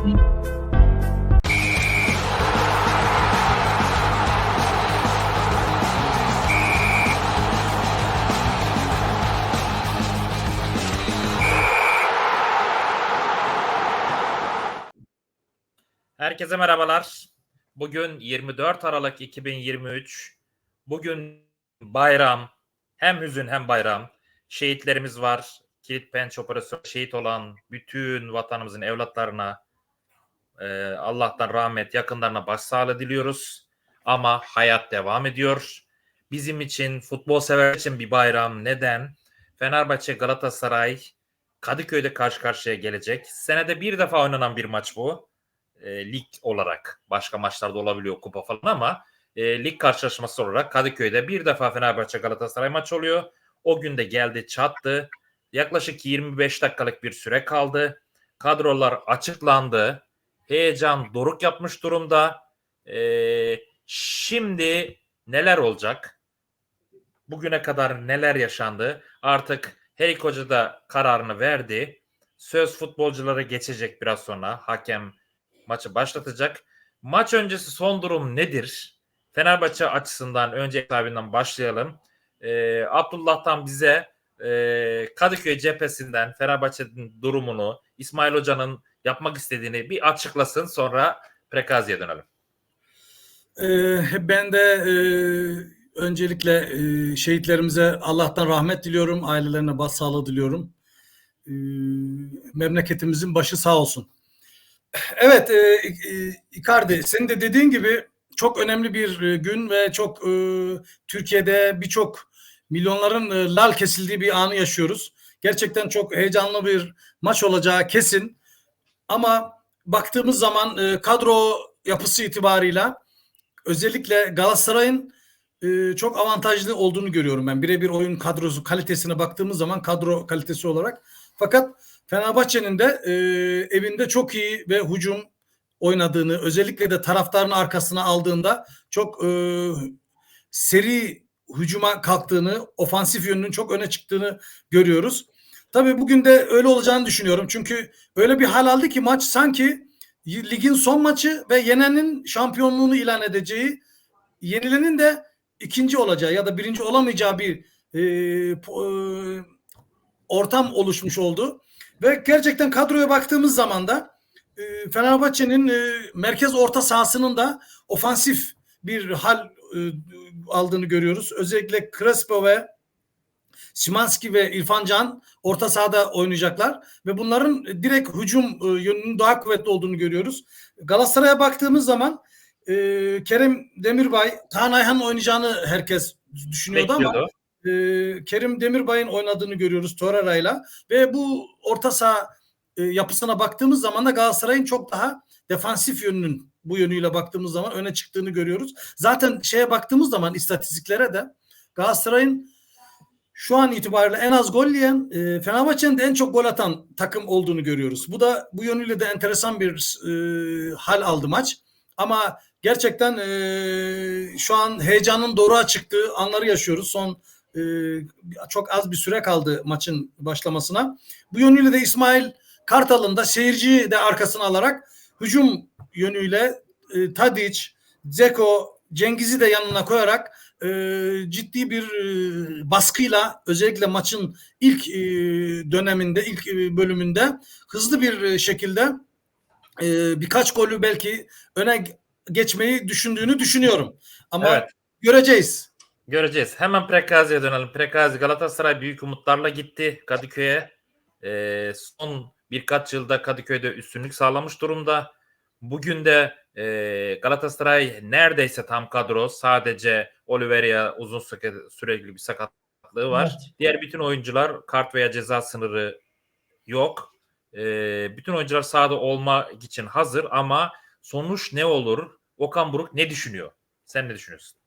Herkese merhabalar. Bugün 24 Aralık 2023. Bugün bayram. Hem hüzün hem bayram. Şehitlerimiz var. Kilit Penç operasyonu şehit olan bütün vatanımızın evlatlarına e, Allah'tan rahmet, yakınlarına başsağlığı diliyoruz. Ama hayat devam ediyor. Bizim için, futbol sever için bir bayram. Neden? Fenerbahçe, Galatasaray Kadıköy'de karşı karşıya gelecek. Senede bir defa oynanan bir maç bu e, lig olarak başka maçlarda olabiliyor kupa falan ama e, lig karşılaşması olarak Kadıköy'de bir defa Fenerbahçe Galatasaray maç oluyor. O gün de geldi çattı. Yaklaşık 25 dakikalık bir süre kaldı. Kadrolar açıklandı. Heyecan doruk yapmış durumda. E, şimdi neler olacak? Bugüne kadar neler yaşandı? Artık Herik Hoca da kararını verdi. Söz futbolculara geçecek biraz sonra. Hakem maçı başlatacak. Maç öncesi son durum nedir? Fenerbahçe açısından önce sahibinden başlayalım. Ee, Abdullah'tan bize e, Kadıköy cephesinden Fenerbahçe'nin durumunu, İsmail Hoca'nın yapmak istediğini bir açıklasın sonra Prekazi'ye dönelim. Ee, ben de e, öncelikle e, şehitlerimize Allah'tan rahmet diliyorum, ailelerine başsağlığı diliyorum. Ee, memleketimizin başı sağ olsun. Evet, e, e, Icardi, senin de dediğin gibi çok önemli bir e, gün ve çok e, Türkiye'de birçok milyonların e, lal kesildiği bir anı yaşıyoruz. Gerçekten çok heyecanlı bir maç olacağı kesin. Ama baktığımız zaman e, kadro yapısı itibarıyla özellikle Galatasaray'ın e, çok avantajlı olduğunu görüyorum ben. Birebir oyun kadrosu kalitesine baktığımız zaman kadro kalitesi olarak. Fakat Fenerbahçe'nin de e, evinde çok iyi ve hücum oynadığını, özellikle de taraftarın arkasına aldığında çok e, seri hücuma kalktığını, ofansif yönünün çok öne çıktığını görüyoruz. Tabii bugün de öyle olacağını düşünüyorum. Çünkü öyle bir hal aldı ki maç sanki ligin son maçı ve yenenin şampiyonluğunu ilan edeceği, yenilenin de ikinci olacağı ya da birinci olamayacağı bir e, e, ortam oluşmuş oldu. Ve gerçekten kadroya baktığımız zaman da e, Fenerbahçe'nin e, merkez orta sahasının da ofansif bir hal e, aldığını görüyoruz. Özellikle Crespo ve Simanski ve İrfan Can orta sahada oynayacaklar ve bunların direkt hücum e, yönünün daha kuvvetli olduğunu görüyoruz. Galatasaray'a baktığımız zaman e, Kerem Demirbay, Kaan Ayhan'ın oynayacağını herkes düşünüyordu Bekliyordu. ama e, Kerim Demirbay'ın oynadığını görüyoruz Torreira'yla ve bu orta saha e, yapısına baktığımız zaman da Galatasaray'ın çok daha defansif yönünün bu yönüyle baktığımız zaman öne çıktığını görüyoruz. Zaten şeye baktığımız zaman istatistiklere de Galatasaray'ın şu an itibariyle en az gol yiyen e, Fenerbahçe'nin de en çok gol atan takım olduğunu görüyoruz. Bu da bu yönüyle de enteresan bir e, hal aldı maç. Ama gerçekten e, şu an heyecanın doğruğa çıktığı anları yaşıyoruz. Son e, çok az bir süre kaldı maçın başlamasına. Bu yönüyle de İsmail Kartal'ın da seyirciyi de arkasına alarak hücum yönüyle e, Tadic, Zeko, Cengiz'i de yanına koyarak e, ciddi bir e, baskıyla özellikle maçın ilk e, döneminde, ilk e, bölümünde hızlı bir e, şekilde e, birkaç golü belki öne geçmeyi düşündüğünü düşünüyorum. Ama Evet. göreceğiz. Göreceğiz. Hemen Prekazi'ye dönelim. Prekazi Galatasaray büyük umutlarla gitti Kadıköy'e. Ee, son birkaç yılda Kadıköy'de üstünlük sağlamış durumda. Bugün de e, Galatasaray neredeyse tam kadro. Sadece Oliveira uzun süre, süreli bir sakatlığı var. Evet. Diğer bütün oyuncular kart veya ceza sınırı yok. Ee, bütün oyuncular sahada olmak için hazır ama sonuç ne olur? Okan Buruk ne düşünüyor? Sen ne düşünüyorsun?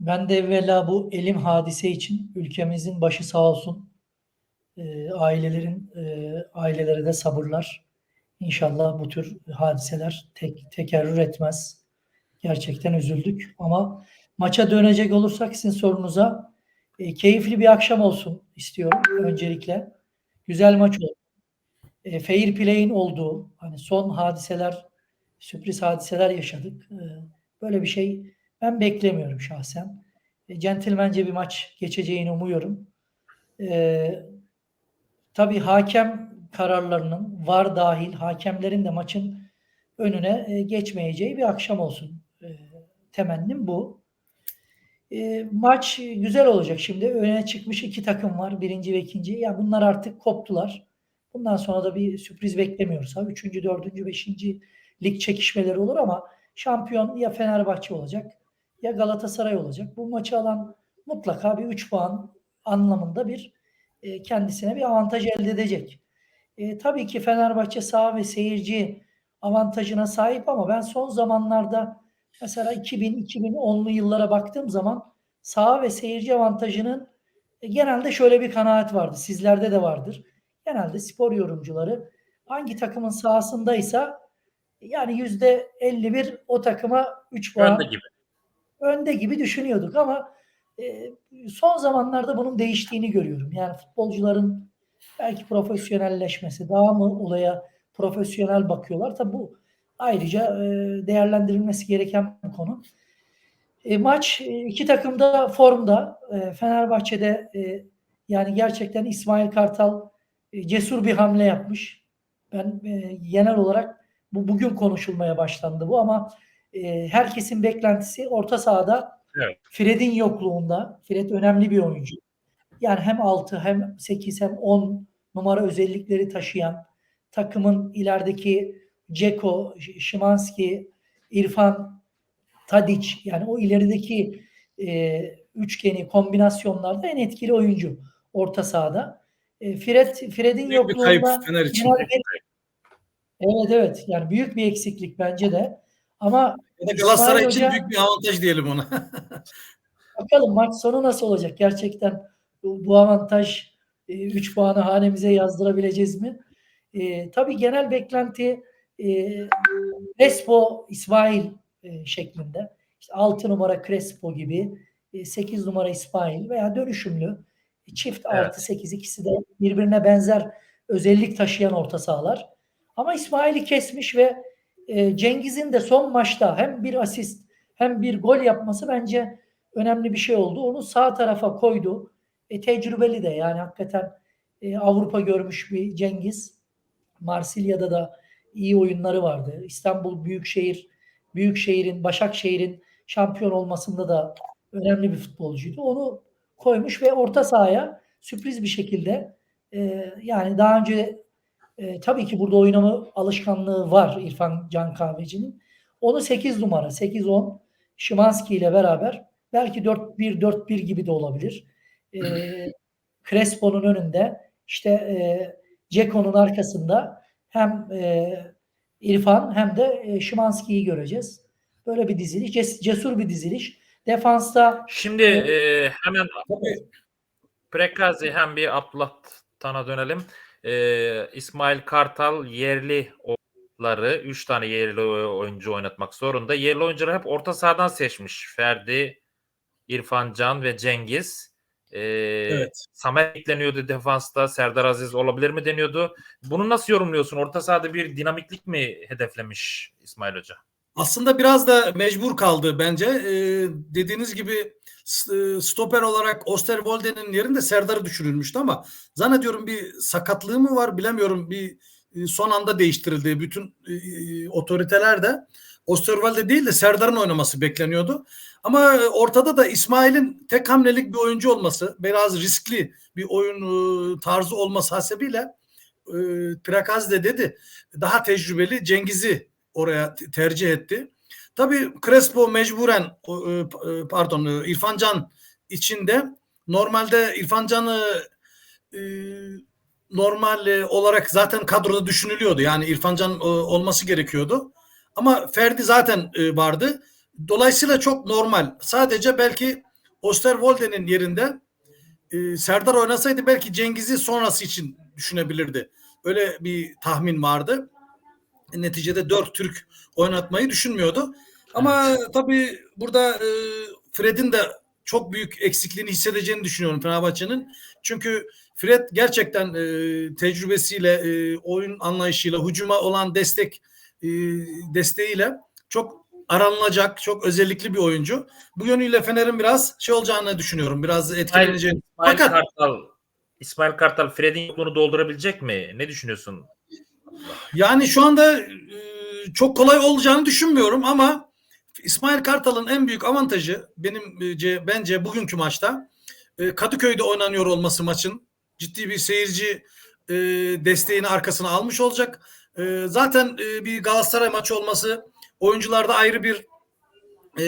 Ben de evvela bu elim hadise için ülkemizin başı sağ olsun. Ee, ailelerin e, ailelere de sabırlar. İnşallah bu tür hadiseler tek, tekerrür etmez. Gerçekten üzüldük ama maça dönecek olursak sizin sorunuza e, keyifli bir akşam olsun istiyorum öncelikle. Güzel maç olsun. e, fair play'in olduğu hani son hadiseler sürpriz hadiseler yaşadık. E, böyle bir şey ben beklemiyorum şahsen. E, centilmence bir maç geçeceğini umuyorum. E, tabii hakem kararlarının var dahil hakemlerin de maçın önüne e, geçmeyeceği bir akşam olsun. E, temennim bu. E, maç güzel olacak. Şimdi öne çıkmış iki takım var. Birinci ve ikinci. Ya bunlar artık koptular. Bundan sonra da bir sürpriz beklemiyoruz. Ha, üçüncü, dördüncü, beşinci lig çekişmeleri olur ama şampiyon ya Fenerbahçe olacak ya Galatasaray olacak. Bu maçı alan mutlaka bir 3 puan anlamında bir kendisine bir avantaj elde edecek. E, tabii ki Fenerbahçe saha ve seyirci avantajına sahip ama ben son zamanlarda mesela 2000-2010'lu yıllara baktığım zaman saha ve seyirci avantajının e, genelde şöyle bir kanaat vardı. Sizlerde de vardır. Genelde spor yorumcuları hangi takımın sahasındaysa yani yüzde 51 o takıma 3 puan Önde gibi. önde gibi düşünüyorduk ama e, son zamanlarda bunun değiştiğini görüyorum. Yani futbolcuların belki profesyonelleşmesi, daha mı olaya profesyonel bakıyorlar. Tabi bu ayrıca e, değerlendirilmesi gereken bir konu. E, maç e, iki takım da formda. E, Fenerbahçe'de e, yani gerçekten İsmail Kartal e, cesur bir hamle yapmış. Ben e, genel olarak bu bugün konuşulmaya başlandı bu ama e, herkesin beklentisi orta sahada Evet. Fred'in yokluğunda. Fred önemli bir oyuncu. Yani hem 6 hem 8 hem 10 numara özellikleri taşıyan takımın ilerideki Ceko, Şimanski, İrfan, Tadic yani o ilerideki e, üçgeni kombinasyonlarda en etkili oyuncu orta sahada. E, Fred Fred'in kayıp yokluğunda Fener için. genel bir- Evet evet yani büyük bir eksiklik bence de. Ama Ya da Galatasaray için Hoca- büyük bir avantaj diyelim ona. Bakalım maç sonu nasıl olacak? Gerçekten bu, bu avantaj 3 puanı hanemize yazdırabileceğiz mi? E, tabii genel beklenti e, Crespo İsmail e, şeklinde. İşte 6 numara Crespo gibi, 8 numara İsmail veya dönüşümlü çift Evet. artı 8 ikisi de birbirine benzer özellik taşıyan orta sahalar. Ama İsmail'i kesmiş ve e, Cengiz'in de son maçta hem bir asist hem bir gol yapması bence önemli bir şey oldu. Onu sağ tarafa koydu. E, tecrübeli de yani hakikaten e, Avrupa görmüş bir Cengiz. Marsilya'da da iyi oyunları vardı. İstanbul Büyükşehir, Büyükşehir'in, Başakşehir'in şampiyon olmasında da önemli bir futbolcuydu. Onu koymuş ve orta sahaya sürpriz bir şekilde e, yani daha önce e, tabii ki burada oynama alışkanlığı var İrfan Can Kahveci'nin. Onu 8 numara, 8-10 Şimanski ile beraber belki 4-1-4-1 gibi de olabilir. E, Crespo'nun önünde işte e, Ceko'nun arkasında hem e, İrfan hem de e, Şimanski'yi göreceğiz. Böyle bir diziliş. Ces- cesur bir diziliş. Defansta Şimdi Evet. e, hemen. Prekazi hem bir Abdullah Tan'a dönelim. E, İsmail Kartal yerlileri 3 tane yerli oyuncu oynatmak zorunda. Yerli oyuncuları hep orta sahadan seçmiş. Ferdi, İrfan Can ve Cengiz. E, Evet. Samet ekleniyordu defansta. Serdar Aziz olabilir mi deniyordu. Bunu nasıl yorumluyorsun? Orta sahada bir dinamiklik mi hedeflemiş İsmail Hoca? Aslında biraz da mecbur kaldı bence. Ee, dediğiniz gibi stoper olarak Osterwolde'nin yerinde Serdar'ı düşünülmüştü ama zannediyorum bir sakatlığı mı var bilemiyorum. Bir son anda değiştirildi. Bütün e, otoriteler de Osterwolde değil de Serdar'ın oynaması bekleniyordu. Ama e, ortada da İsmail'in tek hamlelik bir oyuncu olması, biraz riskli bir oyun e, tarzı olması hasebiyle e, Trakaz de dedi daha tecrübeli Cengiz'i oraya tercih etti. Tabii Crespo mecburen e, pardon İrfan Can içinde normalde İrfan Can'ı normal olarak zaten kadroda düşünülüyordu. Yani İrfan Can olması gerekiyordu. Ama Ferdi zaten e, vardı. Dolayısıyla çok normal. Sadece belki Osterwolde'nin yerinde e, Serdar oynasaydı belki Cengiz'i sonrası için düşünebilirdi. Öyle bir tahmin vardı. Neticede dört Türk oynatmayı düşünmüyordu. Ama tabii burada e, Fred'in de çok büyük eksikliğini hissedeceğini düşünüyorum Fenerbahçe'nin. Çünkü Fred gerçekten e, tecrübesiyle, e, oyun anlayışıyla, hücuma olan destek e, desteğiyle çok aranılacak, çok özellikli bir oyuncu. Bu yönüyle Fener'in biraz şey olacağını düşünüyorum. Biraz etkileneceğini. İsmail Fakat Kartal İsmail Kartal Fred'in yokluğunu doldurabilecek mi? Ne düşünüyorsun? Yani şu anda e, çok kolay olacağını düşünmüyorum ama İsmail Kartal'ın en büyük avantajı benim e, bence bugünkü maçta e, Kadıköy'de oynanıyor olması maçın ciddi bir seyirci e, desteğini arkasına almış olacak. E, zaten e, bir Galatasaray maçı olması oyuncularda ayrı bir e,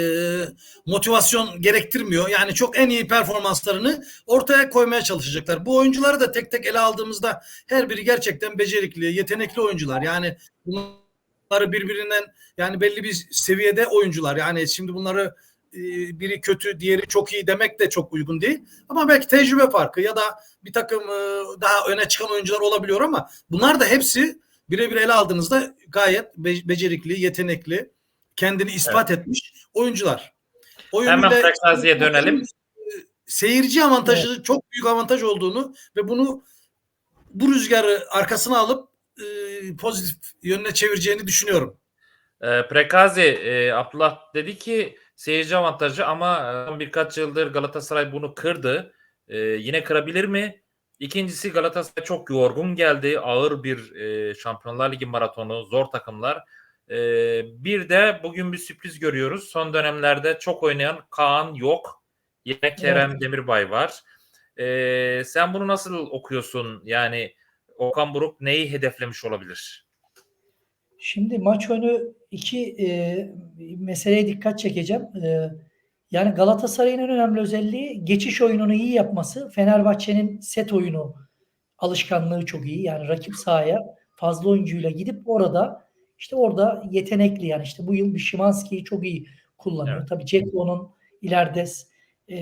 motivasyon gerektirmiyor. Yani çok en iyi performanslarını ortaya koymaya çalışacaklar. Bu oyuncuları da tek tek ele aldığımızda her biri gerçekten becerikli, yetenekli oyuncular. Yani bunları birbirinden yani belli bir seviyede oyuncular. Yani şimdi bunları e, biri kötü, diğeri çok iyi demek de çok uygun değil. Ama belki tecrübe farkı ya da bir takım e, daha öne çıkan oyuncular olabiliyor ama bunlar da hepsi birebir ele aldığınızda gayet be- becerikli, yetenekli, kendini ispat etmiş oyuncular. O Hemen Prekazi'ye dönelim. Seyirci avantajı çok büyük avantaj olduğunu ve bunu bu rüzgarı arkasına alıp e, pozitif yönüne çevireceğini düşünüyorum. Ee, Prekazi, e, Abdullah dedi ki seyirci avantajı ama e, birkaç yıldır Galatasaray bunu kırdı. E, yine kırabilir mi? İkincisi Galatasaray çok yorgun geldi. Ağır bir e, Şampiyonlar Ligi maratonu, zor takımlar. E, bir de bugün bir sürpriz görüyoruz. Son dönemlerde çok oynayan Kaan yok. Yine Kerem Demirbay var. E, sen bunu nasıl okuyorsun? Yani Okan Buruk neyi hedeflemiş olabilir? Şimdi maç önü iki e, meseleye dikkat çekeceğim. E, yani Galatasaray'ın en önemli özelliği geçiş oyununu iyi yapması. Fenerbahçe'nin set oyunu alışkanlığı çok iyi. Yani rakip sahaya fazla oyuncuyla gidip orada işte orada yetenekli yani işte bu yıl bir Şimanski'yi çok iyi kullanıyor. Evet. Tabii Ceko'nun ileride e,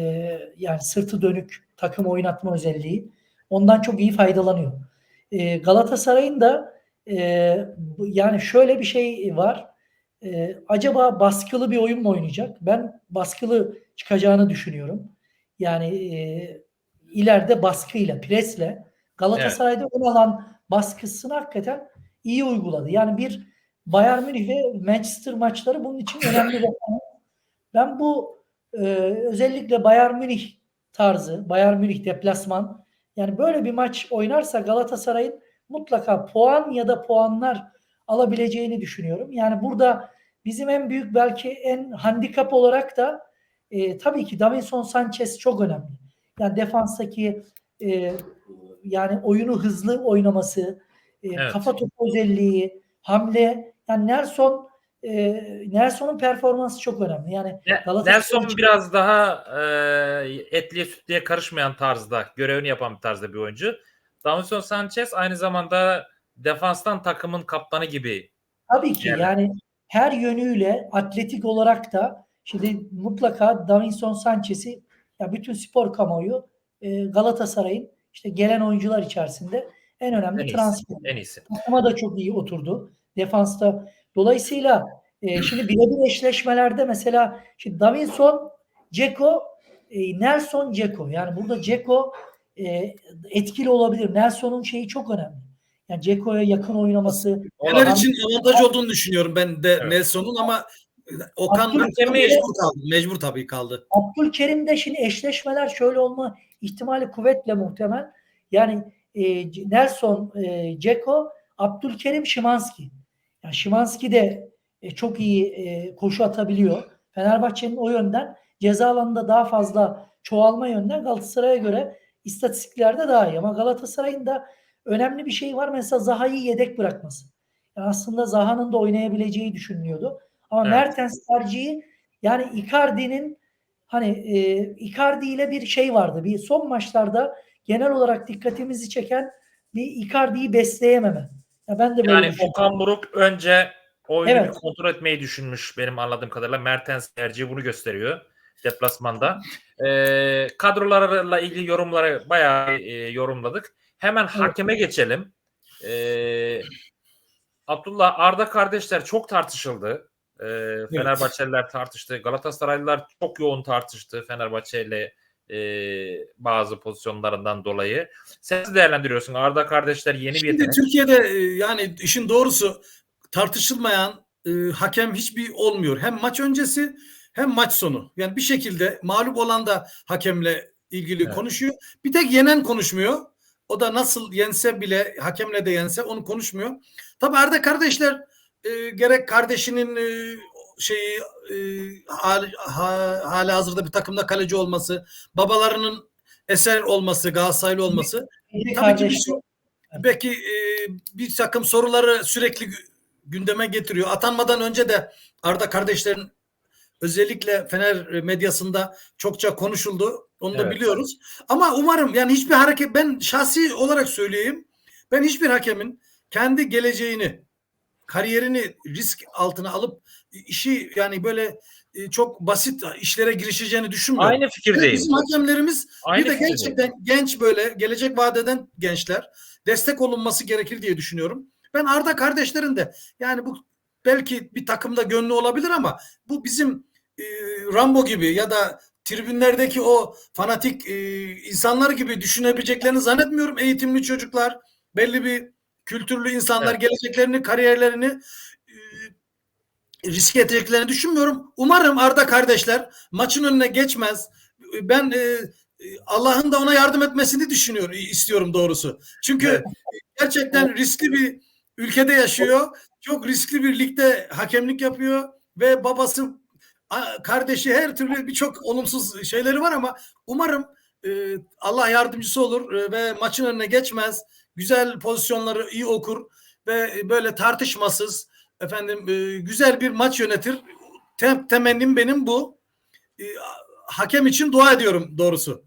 yani sırtı dönük takım oynatma özelliği ondan çok iyi faydalanıyor. E, Galatasaray'ın da e, yani şöyle bir şey var. E, acaba baskılı bir oyun mu oynayacak? Ben baskılı çıkacağını düşünüyorum. Yani e, ileride baskıyla, presle Galatasaray'da ön alan baskısını hakikaten iyi uyguladı. Yani bir Bayern Münih ve Manchester maçları bunun için önemli. Ben bu e, özellikle Bayern Münih tarzı, Bayern Münih deplasman yani böyle bir maç oynarsa Galatasaray'ın mutlaka puan ya da puanlar alabileceğini düşünüyorum. Yani burada bizim en büyük belki en handikap olarak da e, tabii ki Davinson Sanchez çok önemli. Yani defanstaki e, yani oyunu hızlı oynaması, e, Evet. kafa topu özelliği, hamle yani Nelson e, Nelson'un performansı çok önemli. Yani Nelson biraz daha e, etliye sütlüye karışmayan tarzda, görevini yapan bir tarzda bir oyuncu. Davinson Sanchez aynı zamanda defanstan takımın kaptanı gibi. Tabii ki Yani. yani her yönüyle atletik olarak da şimdi mutlaka Davinson Sanchez'i ya bütün spor kamuoyu e, Galatasaray'ın işte gelen oyuncular içerisinde en önemli En iyisi. transfer. En iyisi. Takıma da çok iyi oturdu. Defansta. Dolayısıyla e, şimdi birebir eşleşmelerde mesela şimdi Davinson, Ceko, e, Nelson, Ceko. Yani burada Ceko e, etkili olabilir. Nelson'un şeyi çok önemli. Yani Ceko'ya yakın oynaması. Fener için avantaj olduğunu düşünüyorum ben de Evet. Nelson'un ama Okan Abdülkerim- mecbur kaldı. Mecbur tabii kaldı. Abdülkerim'de şimdi eşleşmeler şöyle olma ihtimali kuvvetle muhtemel. Yani e, Nelson, e, Ceko, Abdülkerim, Şimanski. Yani Şimanski de e, çok iyi e, koşu atabiliyor. Fenerbahçe'nin o yönden ceza alanında daha fazla çoğalma yönden Galatasaray'a göre istatistiklerde daha iyi. Ama Galatasaray'ın da önemli bir şey var. Mesela Zaha'yı yedek bırakması. Yani aslında Zaha'nın da oynayabileceği düşünülüyordu. Ama Evet. Mertens tercihi yani Icardi'nin hani e, Icardi ile bir şey vardı. Bir son maçlarda genel olarak dikkatimizi çeken bir Icardi'yi besleyememe. Ya ben de böyle Yani. Okan Buruk önce oyunu Evet. kontrol etmeyi düşünmüş benim anladığım kadarıyla. Mertens tercihi bunu gösteriyor deplasmanda. Ee, kadrolarla ilgili yorumları bayağı e, yorumladık. Hemen hakeme geçelim. Ee, Abdullah Arda kardeşler çok tartışıldı. Ee, Fenerbahçeliler tartıştı. Galatasaraylılar çok yoğun tartıştı Fenerbahçe ile e, bazı pozisyonlarından dolayı. Sen nasıl değerlendiriyorsun? Arda kardeşler yeni bir Şimdi yetenek. Türkiye'de e, yani işin doğrusu tartışılmayan e, hakem hiçbir olmuyor. Hem maç öncesi hem maç sonu. Yani bir şekilde mağlup olan da hakemle ilgili Evet. konuşuyor. Bir tek yenen konuşmuyor. O da nasıl yense bile hakemle de yense onu konuşmuyor. Tabii Arda kardeşler e, gerek kardeşinin e, şeyi e, hali, ha, hali hazırda bir takımda kaleci olması, babalarının eser olması, Galatasaraylı olması Bir Tabii ki bir belki e, bir takım soruları sürekli gü- gündeme getiriyor. Atanmadan önce de Arda kardeşlerin özellikle Fener medyasında çokça konuşuldu. Onu da Evet. biliyoruz. Ama umarım yani hiçbir hareket ben şahsi olarak söyleyeyim. Ben hiçbir hakemin kendi geleceğini, kariyerini risk altına alıp işi yani böyle e, çok basit işlere girişeceğini düşünmüyorum. Aynı fikirdeyim. Bizim hakemlerimiz Aynı bir de fikirdeyim. gerçekten genç böyle gelecek vadeden gençler destek olunması gerekir diye düşünüyorum. Ben Arda kardeşlerin de yani bu belki bir takımda gönlü olabilir ama bu bizim e, Rambo gibi ya da tribünlerdeki o fanatik e, insanlar gibi düşünebileceklerini zannetmiyorum. Eğitimli çocuklar, belli bir kültürlü insanlar Evet. geleceklerini, kariyerlerini e, riske edeceklerini düşünmüyorum. Umarım Arda kardeşler maçın önüne geçmez. Ben e, e, Allah'ın da ona yardım etmesini düşünüyorum, istiyorum doğrusu. Çünkü Evet. gerçekten riskli bir ülkede yaşıyor. Çok riskli bir ligde hakemlik yapıyor ve babası kardeşi her türlü birçok olumsuz şeyleri var ama umarım e, Allah yardımcısı olur e, ve maçın önüne geçmez. Güzel pozisyonları iyi okur ve böyle tartışmasız efendim e, güzel bir maç yönetir. Tem, temennim benim bu. E, hakem için dua ediyorum doğrusu.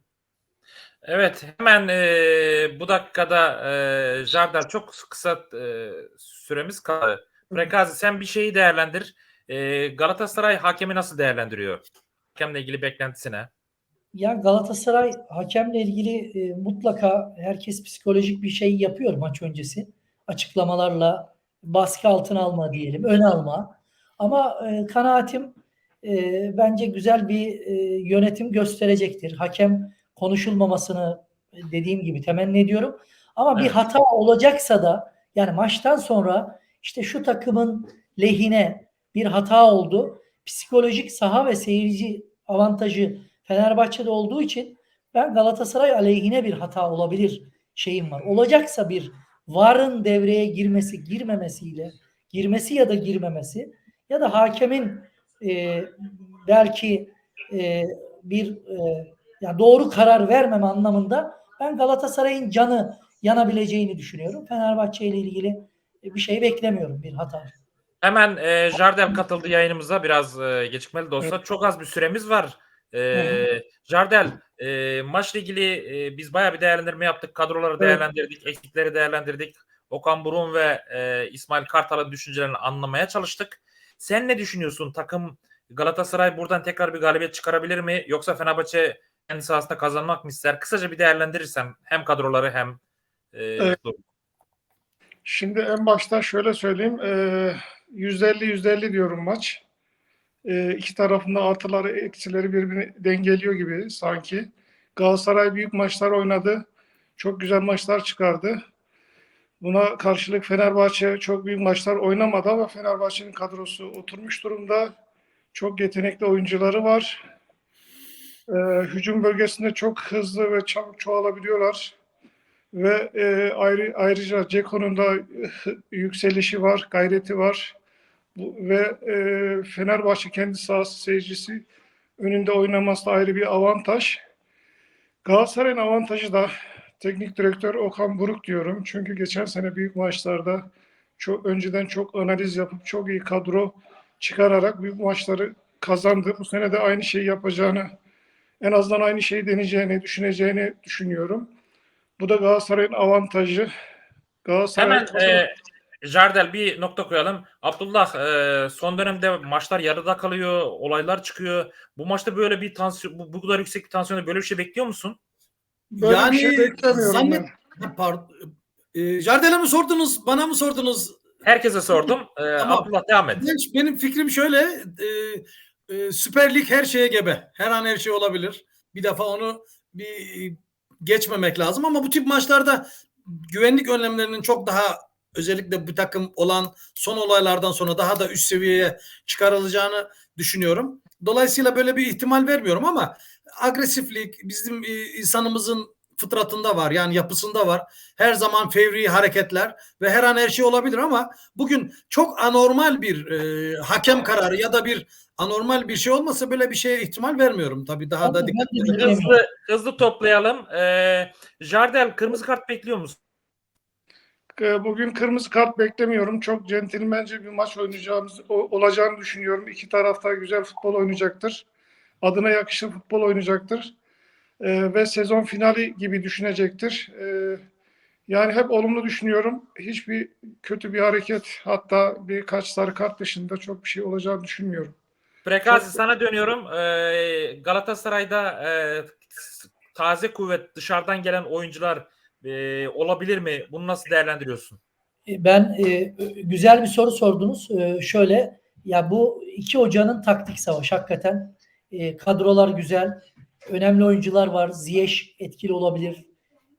Evet hemen e, bu dakikada e, Jardel çok kısa e, süremiz kaldı. Prekazi sen bir şeyi değerlendir. E, Galatasaray hakemi nasıl değerlendiriyor? Hakemle ilgili beklentisine. Ya Galatasaray hakemle ilgili e, mutlaka herkes psikolojik bir şey yapıyor maç öncesi. Açıklamalarla baskı altına alma diyelim, ön alma. Ama e, kanaatim e, bence güzel bir e, yönetim gösterecektir. Hakem konuşulmamasını dediğim gibi temenni ediyorum. Ama bir Evet. hata olacaksa da yani maçtan sonra işte şu takımın lehine bir hata oldu. Psikolojik saha ve seyirci avantajı Fenerbahçe'de olduğu için ben Galatasaray aleyhine bir hata olabilir şeyim var. Olacaksa bir VAR'ın devreye girmesi, girmemesiyle girmesi ya da girmemesi ya da hakemin e, belki e, bir e, yani doğru karar vermeme anlamında ben Galatasaray'ın canı yanabileceğini düşünüyorum. Fenerbahçe ile ilgili bir şey beklemiyorum bir hata. Hemen e, Jardel katıldı yayınımıza biraz e, gecikmeli de olsa. Çok az bir süremiz var. E, Jardel e, maçla ilgili e, biz bayağı bir değerlendirme yaptık. Kadroları Evet. değerlendirdik, eksikleri değerlendirdik. Okan Burun ve e, İsmail Kartal'ın düşüncelerini anlamaya çalıştık. Sen ne düşünüyorsun? Takım Galatasaray buradan tekrar bir galibiyet çıkarabilir mi? Yoksa Fenerbahçe kendi sahasında kazanmak mı ister? Kısaca bir değerlendirirsen hem kadroları hem e, Evet. Şimdi en başta şöyle söyleyeyim. eee, %50 %50 diyorum maç. Eee iki tarafında artıları eksileri birbirini dengeliyor gibi sanki. Galatasaray büyük maçlar oynadı. Çok güzel maçlar çıkardı. Buna karşılık Fenerbahçe çok büyük maçlar oynamadı ama Fenerbahçe'nin kadrosu oturmuş durumda. Çok yetenekli oyuncuları var. Eee, hücum bölgesinde çok hızlı ve çabuk çoğalabiliyorlar. Ve e, ayrı, ayrıca Ceko'nun da yükselişi var, gayreti var. Ve e, Fenerbahçe kendi sahası seyircisi önünde oynaması da ayrı bir avantaj. Galatasaray'ın avantajı da teknik direktör Okan Buruk diyorum. Çünkü geçen sene büyük maçlarda çok önceden çok analiz yapıp çok iyi kadro çıkararak büyük maçları kazandı. Bu sene de aynı şeyi yapacağını, en azından aynı şeyi deneyeceğini, düşüneceğini düşünüyorum. Bu da Galatasaray'ın avantajı. Galatasaray Hemen e, Jardel bir nokta koyalım. Abdullah e, son dönemde maçlar yarıda kalıyor, olaylar çıkıyor. Bu maçta böyle bir tansiyon, bu, bu kadar yüksek bir tansiyonda böyle bir şey bekliyor musun? böyle bir şey beklemiyorum zannet, ben. pardon, e, Jardel'e mi sordunuz, bana mı sordunuz? Herkese sordum. E, Tamam. Abdullah devam et. Benim fikrim şöyle, e, e, Süper Lig her şeye gebe. Her an her şey olabilir. Bir defa onu bir geçmemek lazım ama bu tip maçlarda güvenlik önlemlerinin çok daha özellikle bu takım olan son olaylardan sonra daha da üst seviyeye çıkarılacağını düşünüyorum. Dolayısıyla böyle bir ihtimal vermiyorum ama agresiflik bizim e, insanımızın fıtratında var yani yapısında var. Her zaman fevri hareketler ve her an her şey olabilir ama bugün çok anormal bir e, hakem kararı ya da bir anormal bir şey olmasa böyle bir şeye ihtimal vermiyorum. Tabii daha da dikkat. Hızlı, hızlı toplayalım. Ee, Jardel kırmızı kart bekliyor musun? Ee, Bugün kırmızı kart beklemiyorum. Çok centilmence bir maç oynayacağımız olacağını düşünüyorum. İki tarafta güzel futbol oynayacaktır. Adına yakışır futbol oynayacaktır. Ee, ve sezon finali gibi düşünecektir. Ee, yani hep olumlu düşünüyorum. Hiçbir kötü bir hareket hatta birkaç sarı kart dışında çok bir şey olacağını düşünmüyorum. Prekazi sana dönüyorum. Ee, Galatasaray'da e, taze kuvvet dışarıdan gelen oyuncular e, olabilir mi? Bunu nasıl değerlendiriyorsun? Ben e, güzel bir soru sordunuz. E, şöyle ya bu iki hocanın taktik savaşı hakikaten e, kadrolar güzel. Önemli oyuncular var. Ziyech etkili olabilir.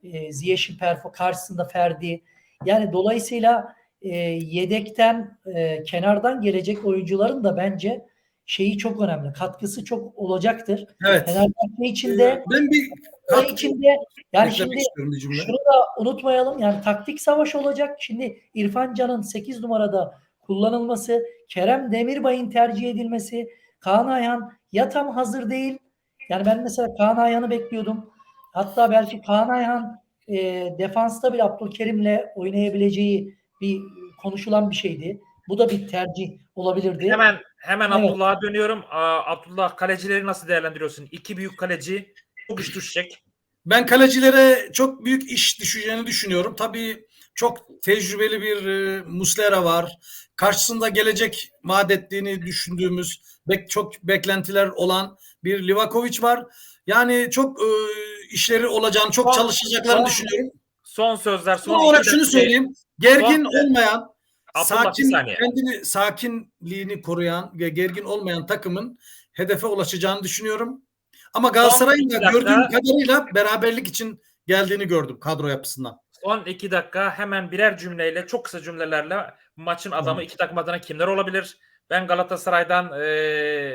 E, Ziyech'in perfo karşısında Ferdi. Yani dolayısıyla e, yedekten e, kenardan gelecek oyuncuların da bence şeyi çok önemli. Katkısı çok olacaktır. Evet. Fenerbahçe için de ben bir Fenerbahçe için de yani şimdi şunu da unutmayalım yani taktik savaş olacak. Şimdi İrfan Can'ın 8 numarada kullanılması, Kerem Demirbay'ın tercih edilmesi, Kaan Ayhan ya tam hazır değil. Yani ben mesela Kaan Ayhan'ı bekliyordum. Hatta belki Kaan Ayhan e, defansta bir Abdülkerim'le oynayabileceği bir konuşulan bir şeydi. Bu da bir tercih olabilirdi. Hemen hemen Evet. Abdullah'a dönüyorum. Abdullah kalecileri nasıl değerlendiriyorsun? İki büyük kaleci çok iş düşecek. Ben kalecilere çok büyük iş düşeceğini düşünüyorum. Tabii çok tecrübeli bir e, Muslera var. Karşısında gelecek vaat ettiğini düşündüğümüz bek, çok beklentiler olan bir Livakovic var. Yani çok e, işleri olacağını, çok Son- çalışacaklarını son- düşünüyorum. Son sözler. Son olarak şunu söyleyeyim. Gergin Son- olmayan, Abdullah, sakin kendini sakinliğini koruyan ve gergin olmayan takımın hedefe ulaşacağını düşünüyorum. Ama Galatasaray'ın da gördüğüm kadarıyla beraberlik için geldiğini gördüm kadro yapısından. Son iki dakika hemen birer cümleyle çok kısa cümlelerle maçın adamı Tamam. iki takım adına kimler olabilir? Ben Galatasaray'dan e,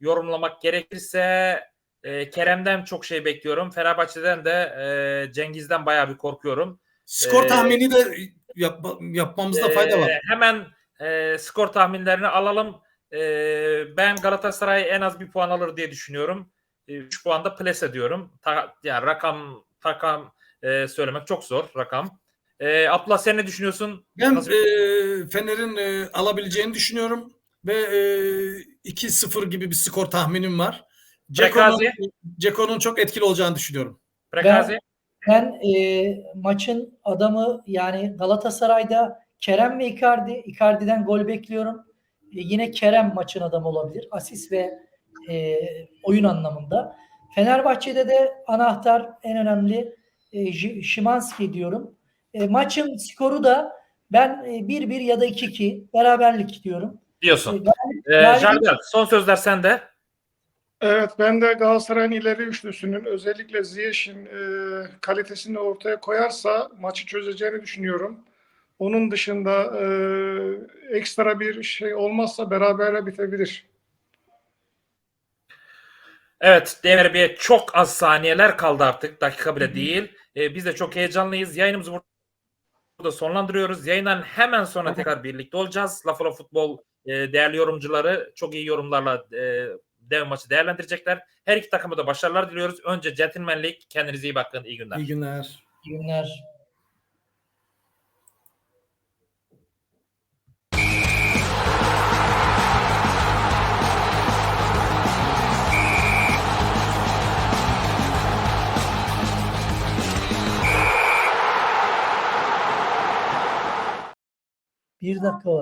yorumlamak gerekirse e, Kerem'den çok şey bekliyorum. Fenerbahçe'den de e, Cengiz'den bayağı bir korkuyorum. Skor Ee, tahmini de yapma- yapmamızda fayda var. E, hemen e, skor tahminlerini alalım. E, ben Galatasaray en az bir puan alır diye düşünüyorum. 3 puan da ples ediyorum. Ta, yani rakam takam e, söylemek çok zor rakam. E, Abdullah sen ne düşünüyorsun? Ben Nasıl- e, Fener'in e, alabileceğini düşünüyorum ve e, 2-0 gibi bir skor tahminim var. Ceko'nun çok etkili olacağını düşünüyorum. Prekazi? Ben e, maçın adamı yani Galatasaray'da Kerem ve Icardi. Icardi'den gol bekliyorum. E, yine Kerem maçın adamı olabilir. Asist ve e, oyun anlamında. Fenerbahçe'de de anahtar en önemli e, Şimanski diyorum. E, maçın skoru da ben e, 1-1 ya da 2-2 beraberlik diyorum. Diyorsun. E, galibiyet- Jardel, son sözler sende. Evet ben de Galatasaray'ın ileri üçlüsünün özellikle Ziyech'in e, kalitesini ortaya koyarsa maçı çözeceğini düşünüyorum. Onun dışında e, ekstra bir şey olmazsa berabere bitebilir. Evet, DMRB'ye çok az saniyeler kaldı artık. Dakika bile değil. E, biz de çok heyecanlıyız. Yayınımızı bur- burada sonlandırıyoruz. Yayından hemen sonra tekrar birlikte olacağız. Lafala Futbol e, değerli yorumcuları çok iyi yorumlarla e, dev maçı değerlendirecekler. Her iki takıma da başarılar diliyoruz. Önce centilmenlik. Kendinize iyi bakın. İyi günler. İyi günler. İyi günler. Bir dakika var.